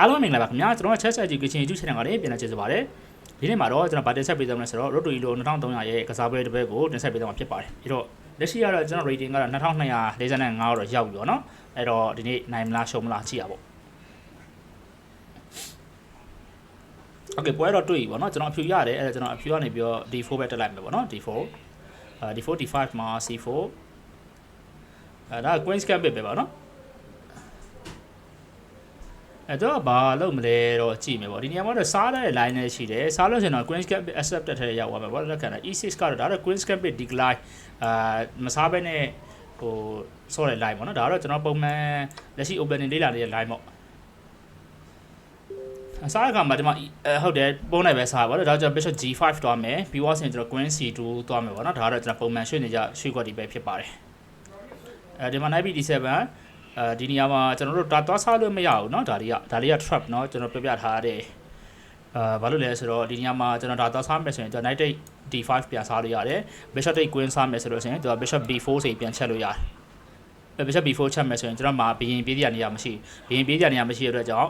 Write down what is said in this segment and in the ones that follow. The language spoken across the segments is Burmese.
အားလုံးမင်္ဂလာပါခင်ဗျာကျွန်တော် Chess Education YouTube Channel ကနေပြန်လာကျေးဇူးပါတယ်ဒီနေ့မှာတော့ကျွန်တော်ဗတ်တင်ဆက်ပေးသွားမယ်ဆိုတော့ Road to Elo 2300ရဲ့ကစားပွဲတစ်ပွဲကိုတင်ဆက်ပေးသွားမှာဖြစ်ပါတယ်ပြီးတော့လက်ရှိကတော့ကျွန်တော် rating ကတော့2245တော့ရောက်ပြီပေါ့နော်အဲ့တော့ဒီနေ့နိုင်မလားရှုံးမလားကြည့်ရပါပေါ့ Okay ပွဲတော့တွေ့ပြီပေါ့နော်ကျွန်တော်အဖြူရတယ်အဲ့ဒါကျွန်တော်အဖြူကနေပြီးတော့ D4 ပဲတက်လိုက်မယ်ပေါ့နော် D4 အာ D4 D5 မှာ C4 အဲ့ဒါ Queen Scambit ပဲပေါ့နော် အဲ့တော့ဘာလုပ်မလဲတော့ကြည့်မယ်ပေါ့ဒီနေရာမှာတော့စားတဲ့ line နဲ့ရှိတယ်စားလို့ဆိုရင်တော့ Queen's Gambit accepted ထဲရောက်သွားမှာပေါ့လက်ခံတာ E6 ကတော့ဒါတော့ Queen's Gambit decline အာမစားဘဲနဲ့ဟိုဆော့တဲ့ line ပေါ့နော်ဒါတော့ကျွန်တော်ပုံမှန်လက်ရှိ opening လေးလာနေတဲ့ line ပေါ့အစားကမှဒီမှာအဲဟုတ်တယ်ပုံနိုင်ပဲစားပါတော့ဒါကြောင့် bishop g5 သွားမယ်ပြီးတော့ဆင်ကျွန်တော် queen c2 သွားမယ်ပေါ့နော်ဒါကတော့ကျွန်တော်ပုံမှန်ရွှေ့နေကြရွှေ့ကွက်ဒီပဲဖြစ်ပါတယ်အဲဒီမှာ knight b7 အဲဒီနေရာမှာကျွန်တော်တို့ဒါသွားစားလို့မရဘူးเนาะဒါလေးကဒါလေးက trap เนาะကျွန်တော်ပြပြထားတဲ့အာဘာလို့လဲဆိုတော့ဒီနေရာမှာကျွန်တော်ဒါသွားစားမယ်ဆိုရင်ကျွန်တော် knight take d5 ပြန်စားလို့ရတယ် bishop take queen စားမယ်ဆိုလို့ဆိုရင်သူက bishop b4 စိပြန်ချက်လို့ရတယ် bishop b4 ချက်မယ်ဆိုရင်ကျွန်တော်မှာဘရင်ပြေးရနေရမရှိဘရင်ပြေးရနေရမရှိတဲ့အတွက်ကြောင့်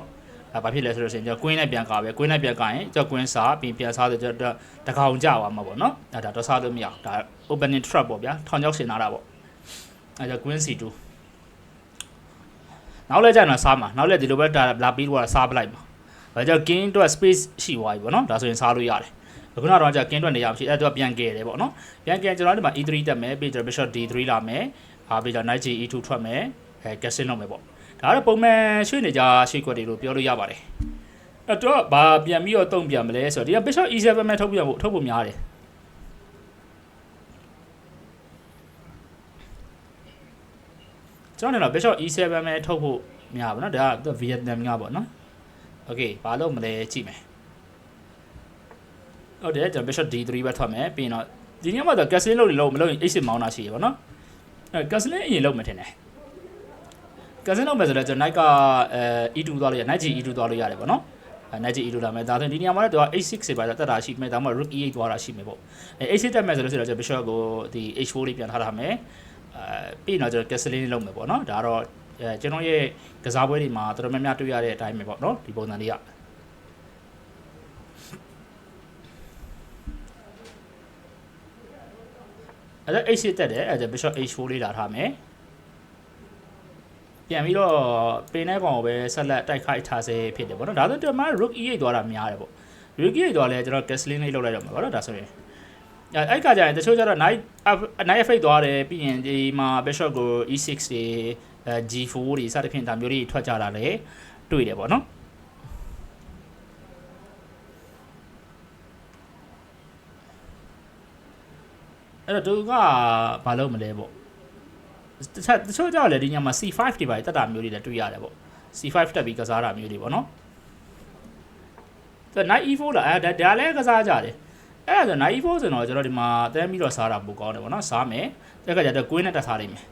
အဲဘာဖြစ်လဲဆိုလို့ရှိရင်ကျွန်တော် queen နဲ့ပြန်ကာပဲ queen နဲ့ပြန်ကာရင်ကျွန်တော် queen စားပြီးပြန်စားဆိုကျွန်တော်တကောင်ကြသွားမှာပေါ့နော်အဲဒါတော့စားလို့မရဒါ opening trap ပေါ့ဗျာထောင်ချောက်ဆင်လာတာပေါ့အဲဒါ queen c2 နောက်လဲကျရင်တော့စားမှာနောက်လဲဒီလိုပဲဒါလာပြီးတော့စားပလိုက်မှာဒါကြောင့် king အတွက် space ရှိသွားပြီပေါ့နော်ဒါဆိုရင်စားလို့ရတယ်ခုနကတော့じゃ king အတွက်နေရာမရှိအဲ့တော့ပြန်ကဲတယ်ပေါ့နော်ပြန်ကဲကျွန်တော်ဒီမှာ e3 တက်မယ်ပြီးတော့ bishop d3 လာမယ်အာပြီးတော့ knight g2 ထွက်မယ်အဲ casting လုပ်မယ်ပေါ့ဒါကတော့ပုံမှန်ရွှေ့နေကြရွှေ့ကွက်တွေလို့ပြောလို့ရပါတယ်အဲ့တော့ဘာပြန်ပြီးတော့တုံ့ပြန်မလဲဆိုတော့ဒီက bishop e7 မဲ့ထုတ်ပြဖို့ထုတ်ဖို့များတယ် ကျွန်တော်လည်း bishop e7 မဲ့ထုတ်ဖို့များပါเนาะဒါကဗီယက်နမ်ကပေါ့เนาะโอเคဘာလို့မလဲကြည့်မယ်ဟုတ်တယ်ကျွန်တော် bishop d3 ပဲထွက်မယ်ပြီးရင်တော့ဒီညမှာတော့ castle လုပ်နေလို့မလုပ်ရင် h6 မောင်းတာရှိရပါเนาะအဲ castle အရင်လုပ်မယ်ထင်တယ် castle လုပ်မယ်ဆိုတော့ကျွန်တော် knight ကအဲ e2 သွားလို့ရ knight g e2 သွားလို့ရတယ်ပေါ့เนาะအဲ knight g e2 လာမယ်ဒါဆိုရင်ဒီနေရာမှာတော့သူက h6 စေပါတက်တာရှိမယ်ဒါမှမဟုတ် rook e8 သွားတာရှိမယ်ပေါ့အဲ h6 တက်မယ်ဆိုလို့ဆိုတော့ကျွန်တော် bishop ကိုဒီ h4 လေးပြန်ထားထားမယ် အဲပြီးတော့ကျွန်တော် gasoline လုပ်မယ်ပေါ့နော်ဒါတော့အဲကျွန်တော်ရဲ့ကစားပွဲတွေမှာတော်တော်များများတွေ့ရတဲ့အတိုင်းပဲပေါ့နော်ဒီပုံစံလေးကအဲ့ဒါ H တက်တယ်အဲ့ဒါ bishop H4 လေးလာထားမယ်ပြန်ပြီးတော့ပင်တဲ့ကောင်ကိုပဲဆက်လက်တိုက်ခိုက်ထားစေဖြစ်တယ်ပေါ့နော်ဒါဆိုတော့ကျွန်တော် rook e8 သွားတာများတယ်ပေါ့ rook e8 သွားလဲကျွန်တော် gasoline လေးလောက်လိုက်တော့မှာပေါ့နော်ဒါဆိုရင် အဲ့အဲ့ကကြရင်တချို့ကျတော့ knight knight f8 သွားတယ်ပြီးရင်ဒီမှာ bishop ကို e6 တွေအဲ G4 တွေစသဖြင့်ဒါမျိုးတွေထွက်ကြတာလည်းတွေ့တယ်ပေါ့နော်အဲ့တော့သူကဘာလုပ်မလဲပေါ့တခြားတချို့ကြောက်လေဒီညမှာ C5 တွေပါတက်တာမျိုးတွေလည်းတွေ့ရတယ်ပေါ့ C5 တက်ပြီးကစားတာမျိုးတွေပေါ့နော်ဒါ knight e4 လားအဲဒါလည်းကစားကြတယ် အဲ့ဒါဆို knight e4 ဆိုတော့ကျွန်တော်ဒီမှာတဲပြီးတော့စားတာပိုကောင်းတယ်ပေါ့နော်စားမယ်တက်ကကြတော့ queen နဲ့တက်စားနိုင်မယ်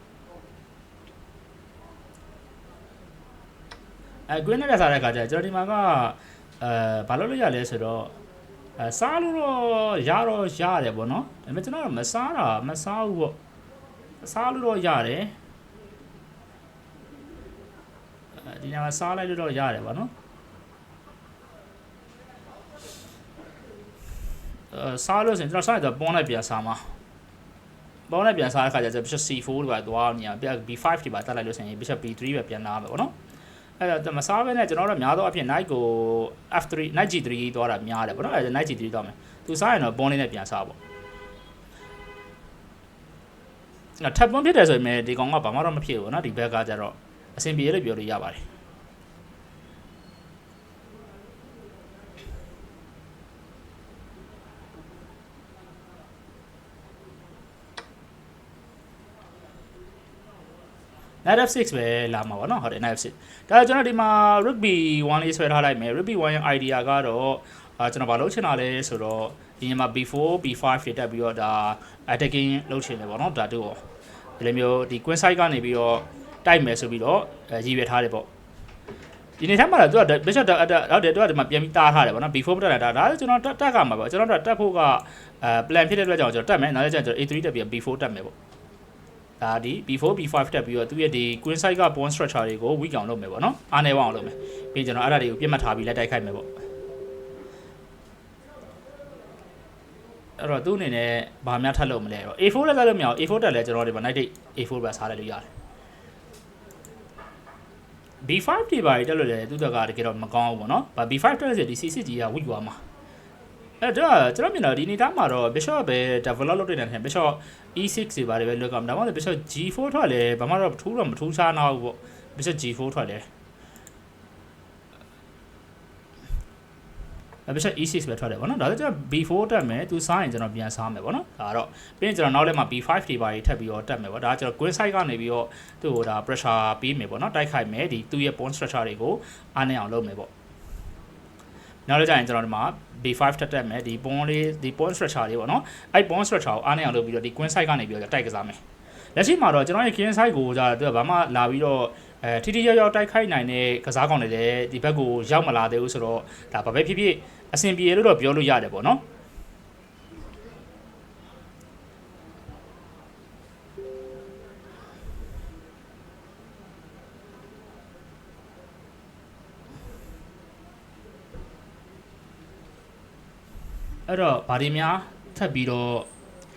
အဲ green နဲ့စားတဲ့ခါကျကျွန်တော်ဒီမှာကအဲဘာလုပ်လို့ရလဲဆိုတော့အဲစားလို့တော့ရတော့ရတယ်ပေါ့နော်ဒါပေမဲ့ကျွန်တော်ကမစားတာမစားဘူးပေါ့စားလို့တော့ရတယ်အဲဒီညမှာစားလိုက်လို့တော့ရတယ်ပေါ့နော် စားလို့ဆိုရင်ကျွန်တော်စားရတော့ပုံလိုက်ပြန်စားမှာပုံလိုက်ပြန်စားတဲ့ခါကျတော့ bishop c4 တွေပါသွားနေရပြ b5 တွေပါတက်လိုက်လို့ဆိုရင် bishop b3 ပဲပြန်လာမယ်ပေါ့နော်အဲ့တော့မစားဘဲနဲ့ကျွန်တော်တို့များသောအဖြစ် night ကို f3 night g3 သွားတာများတယ်ပေါ့နော်အဲ့ဒါ night g3 သွားမယ်သူစားရင်တော့ bond လေးနဲ့ပြန်စားပေါ့အဲ့ထပ်ပွန်းဖြစ်တယ်ဆိုရင်ဒီကောင်ကဘာမှတော့မဖြစ်ဘူးเนาะဒီဘက်ကကျတော့အဆင်ပြေလို့ပြောလို့ရပါတယ် နာက် F6 ပဲလာမှာပေါ့နော်ဟုတ်တယ်နာက် F6 ဒါကျွန်တော်ဒီမှာ rugby 1လေးဆွဲထားလိုက်မယ် rugby 1ရဲ့ idea ကတော့အာကျွန်တော်ဘာလုပ်ချင်တာလဲဆိုတော့ဒီမှာ B4 B5 ဖြစ်တက်ပြီးတော့ဒါ attacking လုပ်ချင်တယ်ပေါ့နော်ဒါတို့ဒီလိုမျိုးဒီ queen side ကနေပြီးတော့တိုက်မယ်ဆိုပြီးတော့ရည်ရွယ်ထားတယ်ပေါ့ဒီနေ့ထက်မှတော့သူက bishop တက်ဟုတ်တယ်သူကဒီမှာပြန်ပြီးတားထားတယ်ပေါ့နော် B4 တက်လာတာဒါကျွန်တော်တက်တက်ကမှာပေါ့ကျွန်တော်တက်ဖို့ကအဲ plan ဖြစ်တဲ့အတွက်ကြောင့်ကျွန်တော်တက်မယ်နောက်လည်းကျကျွန်တော် A3 တက်ပြီး B4 တက်မယ်ပေါ့ ဒါဒီ B4 B5 တက်ပြီးတော့သူ့ရဲ့ဒီ queen side က pawn structure တွေကို weak အောင်လုပ်မယ်ပေါ့နော်အားနေဝအောင်လုပ်မယ်ပြီးကျွန်တော်အဲ့ဒါတွေကိုပြတ်မှတ်ထားပြီးလက်တိုက်ခိုက်မယ်ပေါ့အဲ့တော့သူ့အနေနဲ့ဘာများထပ်လုပ်မလဲတော့ A4 လည်းတက်လို့မရအောင် A4 တက်လည်းကျွန်တော်ဒီမှာ night date A4 ပဲစားလိုက်လို့ရတယ် B5 တွေပါတက်လို့လည်းသူ့တက်ကတကယ်တော့မကောင်းဘူးပေါ့နော်။ဘာ B5 တက်လို့ဆိုဒီ C6 ကြီးက weak သွားမှာ။ အဲ့တော့ကျွန်တော်မြင်တော့ဒီနေသားမှာတော့ Bishop ပဲ develop လုပ်နေတဲ့ထဲ Bishop E6 တွေပါတယ်ပဲလွတ်ကမှာဒါမှမဟုတ် Bishop G4 ထွက်လဲဘာမှတော့ထူးတော့မထူးခြားတော့ဘူးပေါ့။ Bishop G4 ထွက်လဲအဘိချက် E6 ပဲထွက်တယ်ဗောနော်ဒါဆိုကျွန်တော် B4 တက်မယ်သူစားရင်ကျွန်တော်ပြန်စားမယ်ဗောနော်ဒါတော့ပြီးရင်ကျွန်တော်နောက်လည်းမှာ B5 တွေပါထပ်ပြီးတော့တက်မယ်ဗောဒါကကျွန်တော် green side ကနေပြီးတော့သူ့ကိုဒါ pressure ပေးမယ်ဗောနော်တိုက်ခိုက်မယ်ဒီသူ့ရဲ့ pawn structure တွေကိုအားနေအောင်လုပ်မယ်ဗော နောက်လည်းကြာရင်ကျွန်တော်ဒီမှာ B5 တက်တက်မယ်ဒီ pawn လေးဒီ pawn structure လေးဗောနော်အဲ့ pawn structure ကိုအားနေအောင်လုပ်ပြီးတော့ဒီ green side ကနေပြီးတော့တိုက်ကစားမယ်လက်ရှိမှာတော့ကျွန်တော်ရဲ့ green side ကိုကြာသူကဘာမှလာပြီးတော့အဲထိထိရောက်ရောက်တိုက်ခိုက်နိုင်တဲ့ကစားကောင်တွေလည်းဒီဘက်ကိုရောက်မလာသေးဘူးဆိုတော့ဒါဘာပဲဖြစ်ဖြစ်အဆင်ပြေလို့တော့ပြောလို့ရတယ်ပေါ့နော် အဲ့တော့ဗာဒီများထပ်ပြီးတော့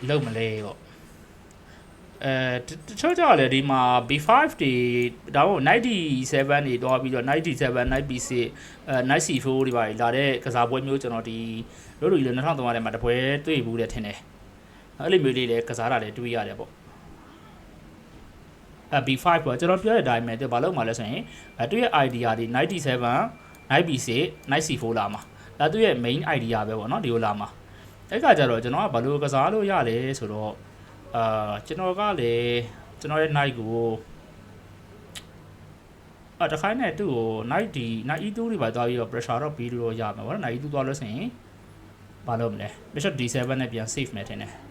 လုံမလဲပေါ့အဲတချို့ကြောင့်လည်းဒီမှာ B5 တွေဒါမှမဟုတ်97တွေတွားပြီးတော့97 96အဲ94တွေပါလာတဲ့ကစားပွဲမျိုးကျွန်တော်ဒီတို့လူကြီးလည်း2003ထဲမှာတပွဲတွေ့ဘူးတယ်ထင်တယ်အဲ့လိုမျိုးလေးလည်းကစားတာလည်းတွေ့ရတယ်ပေါ့အဲ B5 ပေါ့ကျွန်တော်ပြောတဲ့အတိုင်းပဲသူဘာလို့မှလဲဆိုရင်အဲသူရဲ့ idea ဒီ97 96 94လာမှာ ဒါသူရဲ့ main idea ပဲပေါ့နော်ဒီလိုလာမှာအဲ့ကကြတော့ကျွန်တော်ကဘာလို့ကစားလို့ရလဲဆိုတော့အာကျွန်တော်ကလည်းကျွန်တော်ရဲ့ night ကိုအတခိုင်းနဲ့သူ့ကို night ဒီ night e2 တွေပါသွားပြီးတော့ pressure တော့ပြီးလို့ရမှာပေါ့နော် night e2 သွားလို့ဆိုရင်ဘာလုပ်မလဲ bishop d7 နဲ့ပြန် save မယ်ထင်တယ်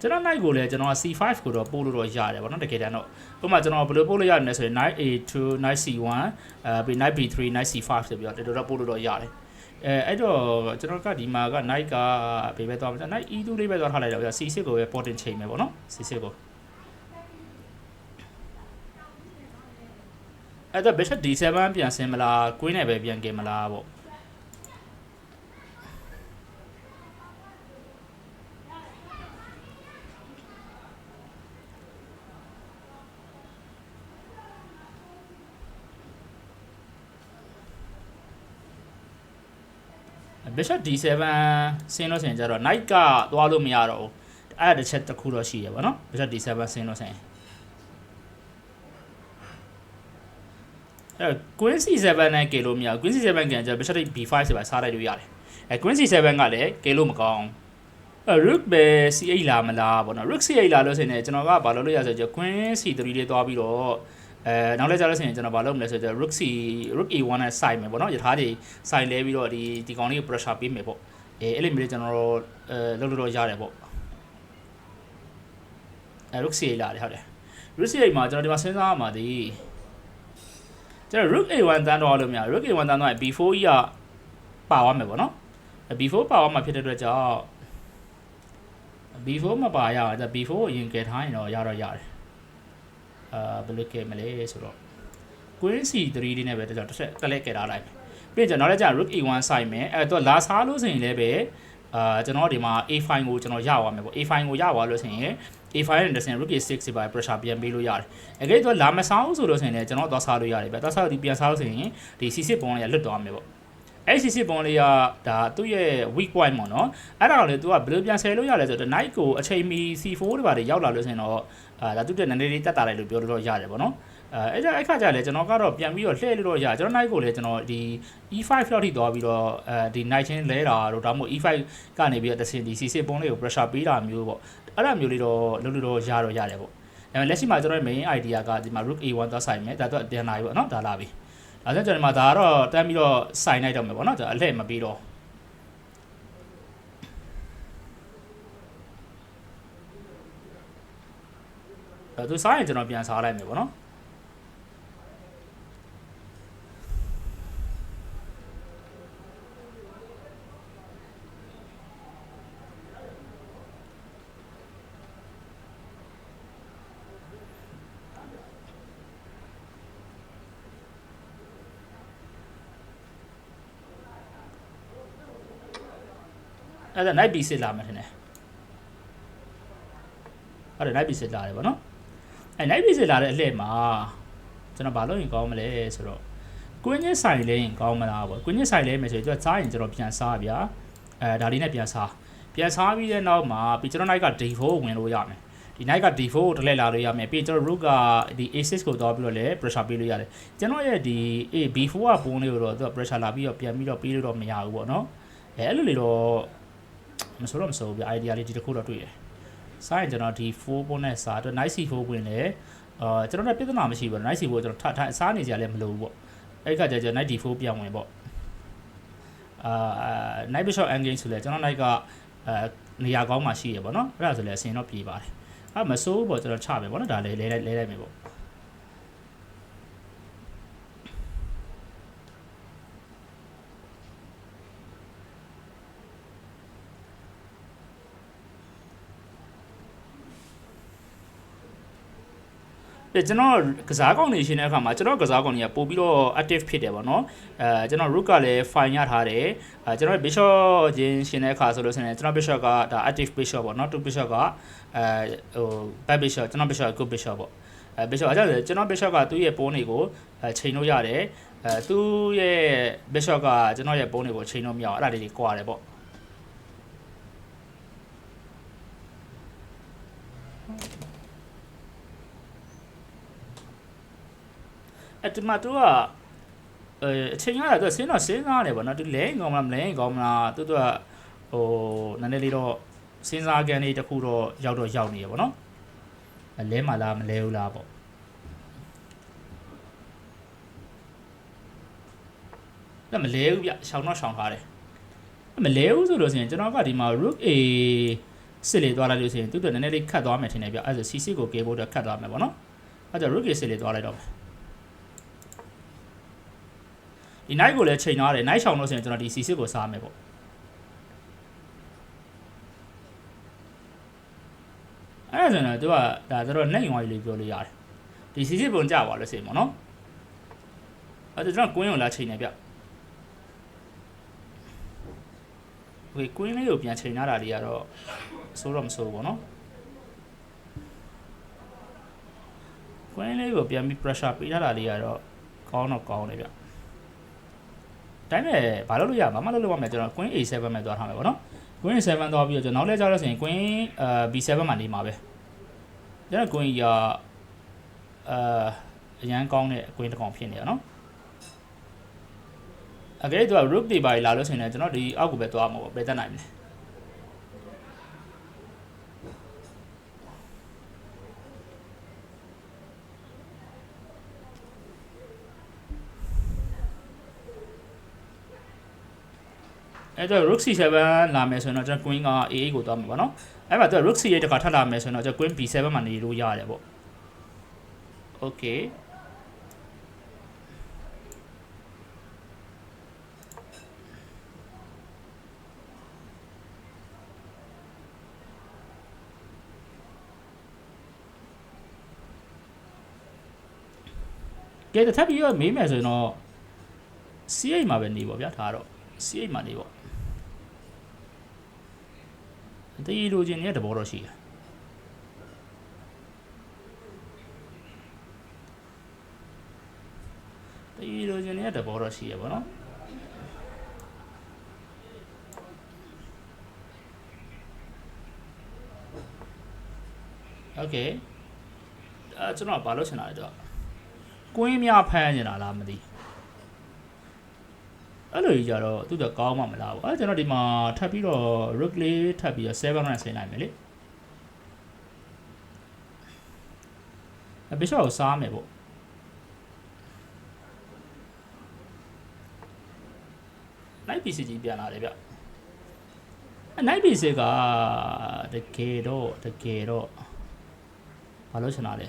ကျွန်တော် night ကိုလည်းကျွန်တော် c5 ကိုတော့ပို့လို့တော့ရတယ်ဗောနော်တကယ်တမ်းတော့ဥပမာကျွန်တော်ဘယ်လိုပို့လို့ရမလဲဆိုရင် knight a2 knight c1 အဲပြီး knight b3 knight c5 ဆိုပြီးတော့တော်တော်ပို့လို့တော့ရတယ်အဲအဲ့တော့ကျွန်တော်ကဒီမှာက knight ကဘေးပဲသွားမှာ knight e2 လေးပဲသွားထားလိုက်တော့ c6 ကိုပဲ porting ချိန်မယ်ဗောနော် c6 ကိုအဲ့တော့ bishop d7 ပြန်ဆင်းမလား queen နဲ့ပဲပြန်ကင်မလားဗော bishop d7 ဆင်းလို့ဆိုရင်ကျတော့ knight ကသွားလို့မရတော့ဘူးအဲ့ဒါတစ်ချက်တစ်ခုတော့ရှိရပါတော့ bishop d7 ဆင်းလို့ဆိုရင်အဲ့ queen c7 နဲ့ကေလို့မရဘူး queen c7 ကန်ကျတော့ bishop b5 ဆိုပါစားလိုက်လို့ရတယ်အဲ့ queen c7 ကလည်းကေလို့မကောင်းအဲ့ rook ပဲ c8 လာမလားပေါ့နော် rook c8 လာလို့ဆိုရင်ကျွန်တော်ကဘာလုပ်လို့ရဆိုတော့ queen c3 လေးသွားပြီးတော့ အဲနောက်လည်းကြားလို့ဆိုရင်ကျွန်တော်ဘာလုပ်မလဲဆိုတော့ rook c rook a1 နဲ့ side မယ်ပေါ့နော်ယထာတွေ side လဲပြီးတော့ဒီဒီကောင်လေးကို pressure ပေးမယ်ပေါ့အဲအဲ့လိုမျိုးကျွန်တော်တို့အဲလုပ်လို့တော့ရတယ်ပေါ့အဲ rook c8 လာတယ်ဟုတ်တယ် rook c8 မှာကျွန်တော်ဒီမှာစဉ်းစားရမှာဒီကျွန်တော် rook a1 တန်းတော့လို့မရ rook a1 တန်းတော့ b4 ကြီးကပါသွားမယ်ပေါ့နော် b4 ပါသွားမှာဖြစ်တဲ့အတွက်ကြောင့် b4 မပါရအောင်ဒါ b4 ကိုအရင်ကယ်ထားရင်တော့ရတော့ရတယ် အာဘယ်လိုကဲမလဲဆိုတော့ queen c3 လေးနဲ့ပဲတကြောင်တစ်ဆက်တက်လက်ကဲထားလိုက်ပြီးကျွန်တော်လည်းကြာ rook a1 ဆိုင်မယ်အဲတော့လာစားလို့ဆိုရင်လည်းပဲအာကျွန်တော်ဒီမှာ a5 ကိုကျွန်တော်ရသွားမယ်ပေါ့ a5 ကိုရသွားလို့ဆိုရင် a5 နဲ့တစ်ဆင့် rook a6 စီပါ pressure ပြန်ပေးလို့ရတယ်အကဲတော့လာမစားဘူးဆိုလို့ဆိုရင်လည်းကျွန်တော်သွားစားလို့ရတယ်ဗျသွားစားလို့ဒီပြန်စားလို့ဆိုရင်ဒီ c6 ပုံလေးကလွတ်သွားမယ်ပေါ့အဲ့ c6 ပုံလေးကဒါသူ့ရဲ့ weak point ပေါ့နော်အဲ့ဒါကိုလေ तू ကဘယ်လိုပြန်ဆယ်လို့ရလဲဆိုတော့ night ကိုအချိန်မီ c4 တွေပါတွေရောက်လာလို့ဆိုရင်တော့ အာဒါသူ့တဲ့နည်းနည်းလေးတက်တာလိုက်လို့ပြောလို့ရတယ်ပေါ့နော်အဲအဲ့ကြအဲ့ခါကျလည်းကျွန်တော်ကတော့ပြန်ပြီးတော့လှည့်လို့တော့ရကျွန်တော် night ကိုလည်းကျွန်တော်ဒီ e5 လောက်ထိသွားပြီးတော့အဲဒီ night ချင်းလဲတာတော့ဒါမှမဟုတ် e5 ကနေပြီးတော့တစ်စင်ဒီ c6 ပုံလေးကို pressure ပေးတာမျိုးပေါ့အဲ့ဒါမျိုးလေးတော့လုပ်လို့တော့ရတော့ရတယ်ပေါ့အဲလက်ရှိမှာကျွန်တော် main idea ကဒီမှာ rook a1 သွားဆိုင်မယ်ဒါတော့ပြန်လာပြီပေါ့နော်ဒါလာပြီဒါဆိုကျွန်တော်ဒီမှာဒါကတော့တန်းပြီးတော့ဆိုင်လိုက်တော့မယ်ပေါ့နော်ဒါအလှည့်မပြီးတော့ ဒါသူစားရင်ကျွန်တော်ပြန်စားလိုက်မယ်ပေါ့နော်အဲ့ဒါ night ပြီးစစ်လာမှထင်တယ်အဲ့ဒါ night ပြီးစစ်လာတယ်ဗောနော် အဲ့ night b6 လာတဲ့အလှည့်မှာကျွန်တော်ဘာလို့ရင်ကောင်းမလဲဆိုတော့ကွင်းချင်းဆိုင်လဲရင်ကောင်းမလားဗောကွင်းချင်းဆိုင်လဲမယ်ဆိုရင်သူကစားရင်ကျွန်တော်ပြန်စားဗျာအဲဒါလေးနဲ့ပြန်စားပြန်စားပြီးတဲ့နောက်မှာပြီးကျွန်တော် night က d4 ဝင်လို့ရမယ်ဒီ night က d4 ကိုတစ်လက်လာလို့ရမယ်ပြီးကျွန်တော် rook ကဒီ a6 ကိုတော့ပြီးတော့လည်း pressure ပေးလို့ရတယ်ကျွန်တော်ရဲ့ဒီ a b4 ကပုံးလေးကိုတော့သူက pressure လာပြီးတော့ပြန်ပြီးတော့ပေးလို့တော့မရဘူးဗောနော်အဲအဲ့လိုလေတော့မဆိုတော့မဆိုဘူးဗျ idea လေးဒီတစ်ခုတော့တွေ့တယ် စားရင်ကျွန်တော်ဒီ4ပုံးနဲ့စားတော့ night c4 ဝင်လေအာကျွန်တော်လည်းပြဿနာမရှိဘူး night c4 ကျွန်တော်ထထစားနေကြလည်းမလိုဘူးဗောအဲ့ခါကျကျွန်တော် night d4 ပြန်ဝင်ဗောအာ night bishop engage ဆိုလဲကျွန်တော် night ကအဲနေရာကောင်းမှရှိရဗောနော်အဲ့ဒါဆိုလဲအစင်တော့ပြေးပါတယ်အဲ့မဆိုးဘောကျွန်တော်ချမယ်ဗောနော်ဒါလေးလဲလဲလဲလိုက်မယ်ဗော ပြကျွန်တော်ကစားကောင်းနေရှင်တဲ့အခါမှာကျွန်တော်ကစားကောင်းတွေကပို့ပြီးတော့ active ဖြစ်တယ်ဗောနော်အဲကျွန်တော် rook ကလည်း fine ရထားတယ်အဲကျွန်တော် bishop ချင်းရှင်တဲ့အခါဆိုလို့ဆိုရင်ကျွန်တော် bishop ကဒါ active bishop ဗောနော်2 bishop ကအဲဟို back bishop ကျွန်တော် bishop good bishop ဗောအဲ bishop အဲ့ဒါဆိုကျွန်တော် bishop ကသူ့ရဲ့ပုံးတွေကိုအဲချိန်လို့ရတယ်အဲသူ့ရဲ့ bishop ကကျွန်တော်ရဲ့ပုံးတွေကိုချိန်လို့မရအောင်အဲ့ဒါလေးတွေကွာတယ်ဗော အဲ့ဒီမှာသူကအဲအချိန်ရတာသူကစဉ်းတော့စဉ်းစားတယ်ဗောနော်သူလဲရင်ကောင်းမလားမလဲရင်ကောင်းမလားသူကဟိုနည်းနည်းလေးတော့စဉ်းစားကန်လေးတစ်ခုတော့ရောက်တော့ရောက်နေရဗောနော်အလဲမလားမလဲဘူးလားဗောဒါမလဲဘူးဗျရှောင်းတော့ရှောင်းထားတယ်မလဲဘူးဆိုလို့ဆိုရင်ကျွန်တော်ကဒီမှာ rook a စစ်လေသွားလိုက်လို့ဆိုရင်သူတို့နည်းနည်းလေးခတ်သွားမယ်ထင်တယ်ဗျအဲဆို c6 ကိုကေဖို့တော့ခတ်သွားမယ်ဗောနော်အဲဒါ rook a စစ်လေသွားလိုက်တော့မယ် ဒီ night ကိုလည်းချိန်ထားတယ် night ရှောင်လို့ဆိုရင်ကျွန်တော်ဒီ C6 ကိုစားမယ်ပေါ့အဲ့ဒါဆိုတော့သူကဒါဆိုတော့ net ရောကြီးလေးပြောလို့ရတယ်ဒီ C6 ပုံကြပါလို့ဆိုရင်ပေါ့နော်အဲ့ဒါကျွန်တော်ကွင်းကိုလာချိန်နေပြဝေကွင်းလေးကိုပြန်ချိန်ထားတာလေးကတော့ဆိုးတော့မဆိုးဘူးပေါ့နော်ကွင်းလေးကိုပြန်ပြီး pressure ပေးထားတာလေးကတော့ကောင်းတော့ကောင်းတယ်ဗျ တိုင်းမဲ့ဘာလို့လို့ရဘာမှလုပ်လို့မရကျွန်တော် queen a7 မှာသွားထားမယ်ပေါ့နော် queen a7 သွားပြီးတော့ကျွန်တော်နောက်လဲကြောက်လို့ဆိုရင် queen အာ b7 မှာနေမှာပဲကျွန်တော် queen ရအာအရန်ကောင်းတဲ့ queen တစ်ကောင်ဖြစ်နေရနော်အကယ်တော့ rook တွေပါလာလို့ဆိုရင်လည်းကျွန်တော်ဒီအောက်ကိုပဲသွားမှာပေါ့ပဲတက်နိုင်တယ် အဲ့တော့ rook c7 လာမယ်ဆိုရင်တော့ကျွန်တော် queen က a8 ကိုသွားမှာပေါ့နော်အဲ့မှာသူက rook c8 တခါထပ်လာမယ်ဆိုရင်တော့ကျွန်တော် queen b7 မှာနေလို့ရတယ်ပေါ့ okay ကဲတထပ်ပြီးတော့မေးမယ်ဆိုရင်တော့ C8 မှာပဲနေပေါ့ဗျာဒါကတော့ C8 မှာနေပေါ့ တည်လိုချင်တဲ့တဘောတော့ရှိတယ်တည်လိုချင်တဲ့တဘောတော့ရှိရပါတော့โอเคအဲကျွန်တော်ဘာလို့ချင်တာလဲတော့ကွင်းများဖမ်းနေတာလားမသိ အဲ့လိုကြီးကြတော့သူ့တော့ကောင်းမှမလားဘူးအဲ့ကျွန်တော်ဒီမှာထပ်ပြီးတော့ rook လေးထပ်ပြီးတော့7နဲ့ဆင်းလိုက်မယ်လေအဘိရှော့ကိုစားမယ်ပေါ့နိုင် PC ကြီးပြန်လာတယ်ဗျအနိုင် PC ကတကယ်တော့တကယ်တော့ဘာလို့ချင်တာလဲ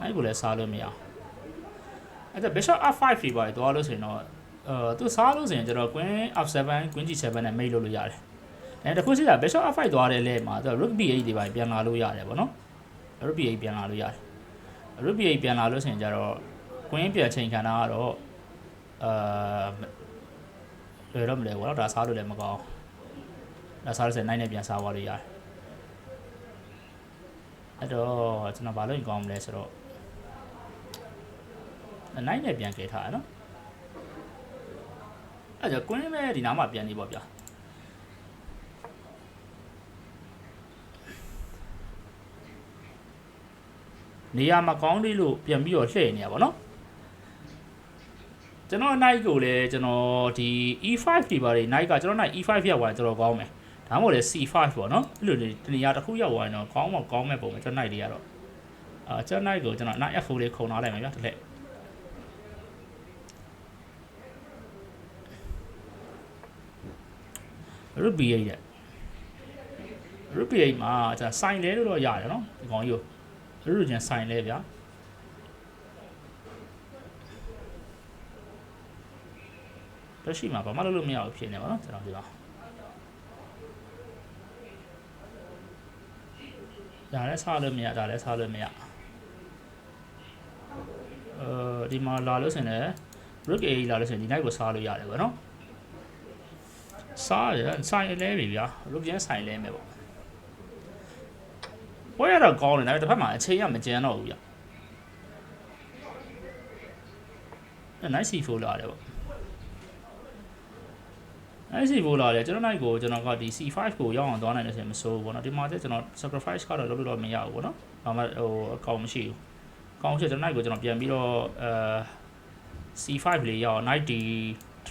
အဲ့ကိုလည်းစားလို့မရအောင် အဲ့ဒါ bishop f5 တွေပါတော့လို့ဆိုရင်တော့အဲသူစားလို့ဆိုရင်ကျွန်တော် queen f7 queen g7 နဲ့မိတ်လို့လို့ရတယ်အဲတခုရှိတာ bishop f5 သွားတယ်လေမှာသူ rook b8 တွေပါပြန်လာလို့ရတယ်ဗောနော် rook b8 ပြန်လာလို့ရတယ် rook b8 ပြန်လာလို့ဆိုရင်ကျတော့ queen ပြန်ချိန်ခံတာကတော့အာလွယ်တော့မလဲဘောနော်ဒါစားလို့လည်းမကောင်းဒါစားလို့စနိုင်နဲ့ပြန်စားသွားလို့ရတယ်အဲ့တော့ကျွန်တော်ဘာလို့ကောင်းမလဲဆိုတော့ နိုင်နဲ့ပြန်ကဲထားရနော်အဲ့ကြောကွင်းမဲ့ဒီနားမှာပြန်နေပေါ့ဗျာနေရာမကောင်းသေးလို့ပြန်ပြီးတော့လှည့်နေရပါတော့ကျွန်တော် night ကိုလည်းကျွန်တော်ဒီ E5 ဒီပါတွေ night ကကျွန်တော် night E5 ရောက်သွားရင်တော်တော်ကောင်းမယ်ဒါမှမဟုတ်လေ C5 ပေါ့နော်အဲ့လိုလေတနေရာတစ်ခုရောက်သွားရင်တော့ကောင်းမှကောင်းမဲ့ပုံပဲကျွန်တော် night တွေကတော့အာကျွန်တော် night ကိုကျွန်တော် night F4 လေးခုံထားလိုက်မယ်ဗျာတစ်လက် ရုပ်ဘီအိတ်တဲ့ရုပ်ဘီအိတ်မှာကျွန်တော်ဆိုင်လဲလို့တော့ရတယ်နော်ဒီကောင်ကြီးကိုရုပ်ကျန်ဆိုင်လဲဗျာလက်ရှိမှာဘာမှလုပ်လို့မရဘူးဖြစ်နေပါတော့ကျွန်တော်ဒီမှာဒါလည်းစားလို့မရဒါလည်းစားလို့မရအဲဒီမှာလာလို့ဆိုရင်လည်း brick A လာလို့ဆိုရင်ဒီ night ကိုစားလို့ရတယ်ဗောနော် စားရဆိုင်လဲပြီဗျာ rook ကျန်ဆိုင်လဲမယ်ပေါ့ပွဲရတော့ကောင်းတယ်ဒါပေမဲ့တစ်ဖက်မှာအချိန်ရမကျန်တော့ဘူးဗျအဲ night c4 လာတယ်ပေါ့ night c4 လာတယ်ကျွန်တော် night ကိုကျွန်တော်ကဒီ c5 ကိုရောက်အောင်သွားနိုင်တယ်ဆိုရင်မစိုးဘူးပေါ့နော်ဒီမှာကျကျွန်တော် sacrifice ကတော့လုပ်လို့တော့မရဘူးပေါ့နော်ဘာမှဟိုအကောင့်မရှိဘူးအကောင့်ချက်ကျွန်တော် night ကိုကျွန်တော်ပြန်ပြီးတော့အဲ C5 လေးရအောင် night D3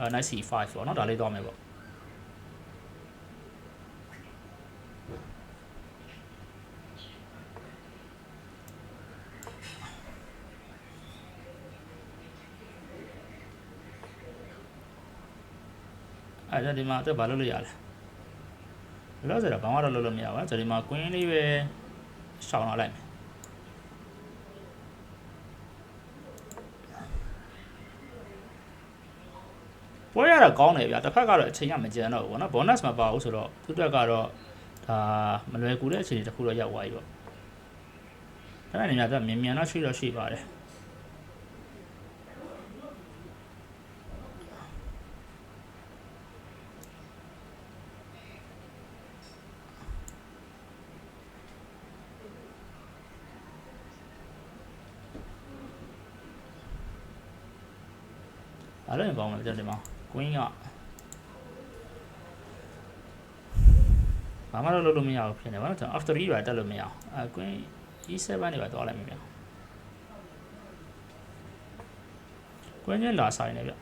uh, night C5 ပေါ့နော်ဒါလေးသွားမယ်ပေါ့ အဲ့ဒါဒီမှာတော့ဘာလုပ်လို့ရလဲလောဆယ်တော့ဘာမှတော့လုပ်လို့မရပါဘူးဒီမှာ queen လေးပဲရှောင်းလာလိုက်မယ်ပွဲရတာကောင်းတယ်ဗျာတစ်ဖက်ကတော့အချိန်ကမကြမ်းတော့ဘူးဗောနော် bonus မပါဘူးဆိုတော့သူတက်ကတော့ဒါမလွယ်ကူတဲ့အခြေအနေတစ်ခုတော့ရောက်သွားပြီပေါ့ဒါနဲ့ညာတော့မြန်မြန်တော့ရှိတော့ရှိပါတယ် အဲ့လိုကောင်းတယ်ကျွန်တော်ဒီမှာ queen ကဘာမှတော့လုပ်လို့မရဘူးဖြစ်နေပါတော့ကျွန်တော် after 3ပါတက်လို့မရအောင်အဲ queen e7 တွေပါသွားလိုက်မယ်ဗျ queen နဲ့လာဆိုင်နေဗျ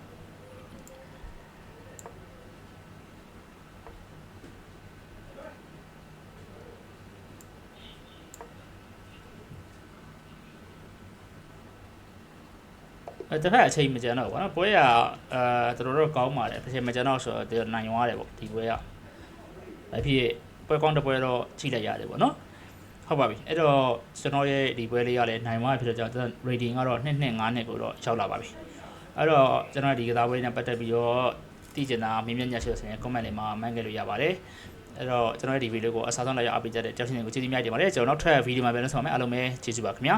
တစ်ဖက်အချိန်မကျန်တော့ဘူးကွာနော်ပွဲကအဲတော်တော်ကောင်းပါတယ်တစ်ချိန်မကျန်တော့ဆိုတော့နိုင်သွားတယ်ပေါ့ဒီပွဲကအဖြစ်ပွဲကောင်းတစ်ပွဲတော့ကြည့်လိုက်ရတယ်ပေါ့နော်ဟုတ်ပါပြီအဲ့တော့ကျွန်တော်ရဲ့ဒီပွဲလေးကလည်းနိုင်သွားဖြစ်တော့ကျွန်တော် rating ကတော့2.5နှစ်ကိုတော့ရောက်လာပါပြီအဲ့တော့ကျွန်တော်ဒီကစားပွဲနဲ့ပတ်သက်ပြီးတော့သိချင်တာမင်းမြတ်ညက်ရှိဆိုရင် comment လေးမှာမှန်းခဲ့လို့ရပါတယ်အဲ့တော့ကျွန်တော်ရဲ့ဒီဗီဒီယိုကိုအစားဆုံးလိုက်ရအားပေးကြတဲ့ကြောက်ရှင်တွေကိုကျေးဇူးများတင်ပါတယ်ကျွန်တော်နောက်ထပ်ဗီဒီယိုမှာပြန်လို့ဆောင်မယ်အားလုံးပဲကျေးဇူးပါခင်ဗျာ